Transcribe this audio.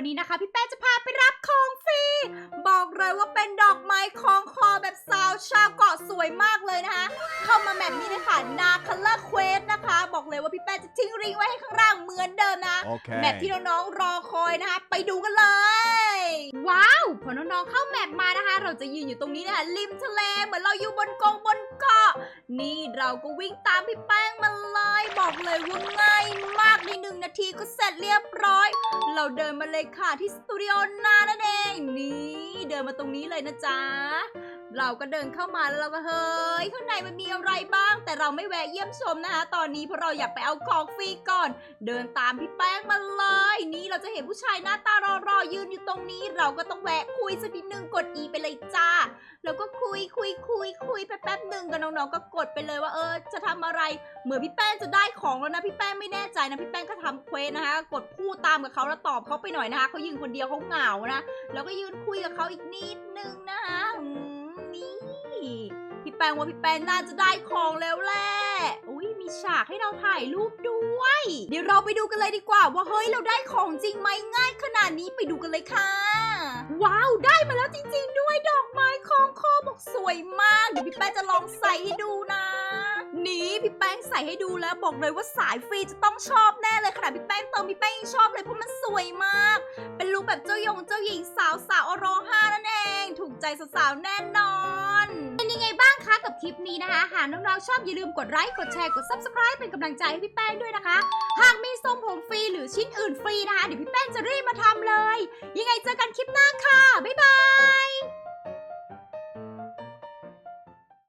วันนี้นะคะ พี่แป้งจะพาไปรับของฟรี บอกเลยว่าเป็นดอกไม้คล้องคอแบบสาวชาวเกาะสวยมากเลยนะคะ เข้ามาแบบนี้เลยค่ะนาคัลเลอร์เควสนะคะ บอกเลยว่าพี่แป้งจะทิ้งริงไว้ให้ข้างล่างเหมือนเดิมนะ Okay. แมปที่น้องๆรอคอยนะคะ ไปดูกันเลย ว้าว พอน้องๆเข้าแมปมานะคะ เราจะยืนอยู่ตรงนี้นะคะริมทะเลเหมือนเราอยู่บนกองบนเกาะนี่เราก็วิ่งตามพี่แป้งมาเลยบอกเลยว่าง่ายมากในหนึ่งนาทีก็เสร็จเรียบร้อย เราเดินมาเลยค่ะที่สตูดิโอนานั่นเองนี่เดินมาตรงนี้เลยนะจ๊ะ เราก็เดินเข้ามาแล้วเราก็เฮ้ยข้างในมันมีอะไรบ้าง แต่เราไม่แวะเยี่ยมชมนะคะตอนนี้เพราะเราอยากไปเอาของฟรีก่อน เดินตามพี่แป้งมาเลย นี่เราจะเห็นผู้ชายหน้าตารอๆยืนอยู่ตรงนี้ เราก็ต้องแวะคุยสักนิดนึงกด E ไปเลยจ้า แล้วก็คุยคุยคุยคุยไปแป๊บหนึ่งกับน้องๆก็กดไปเลยว่าเออจะทำอะไร เหมือนพี่แป้งจะได้ของแล้วนะพี่แป้งไม่แน่ใจนะพี่แป้งก็ทำเควสนะคะ กดพูดตามกับเขาแล้วตอบเขาไปหน่อยนะคะเขายืนคนเดียวเขาเหงานะแล้วก็ยืนคุยกับเขาอีกนิดนึงนะคะ แปงว่าพี่แป้งน่าจะได้ของแล้วแหละอุ้ยมีฉากให้เราถ่ายรูปด้วย เดี๋ยวเราไปดูกันเลยดีกว่า ว่าเฮ้ยเราได้ของจริงไหมง่ายขนาดนี้ไปดูกันเลยค่ะ ว้าวได้มาแล้วจริง ๆ ด้วยดอกไม้คล้องคอบอกสวยมาก เดี๋ยวพี่แป้งจะลองใส่ให้ดูนะ นี่พี่แป้งใส่ให้ดูแล้วบอกเลยว่าสายฟรีจะต้องชอบแน่เลยขนาดพี่แป้งเติมพี่แป้งยังชอบเลยเพราะมันสวยมาก เป็นลุคแบบเจ้ายงเจ้าหญิงสาวสาวอโรฮานั่นเอง ถูกใจสาวๆแน่นอน คะกับคลิปนี้นะคะ หากน้องๆชอบอย่าลืมกดไลค์ กดแชร์ กด subscribe เป็นกำลังใจให้พี่แป้งด้วยนะคะ หากมีทรงผมฟรีหรือชิ้นอื่นฟรีนะคะ เดี๋ยวพี่แป้งจะรีบมาทำเลย ยังไงเจอกันคลิปหน้าค่ะ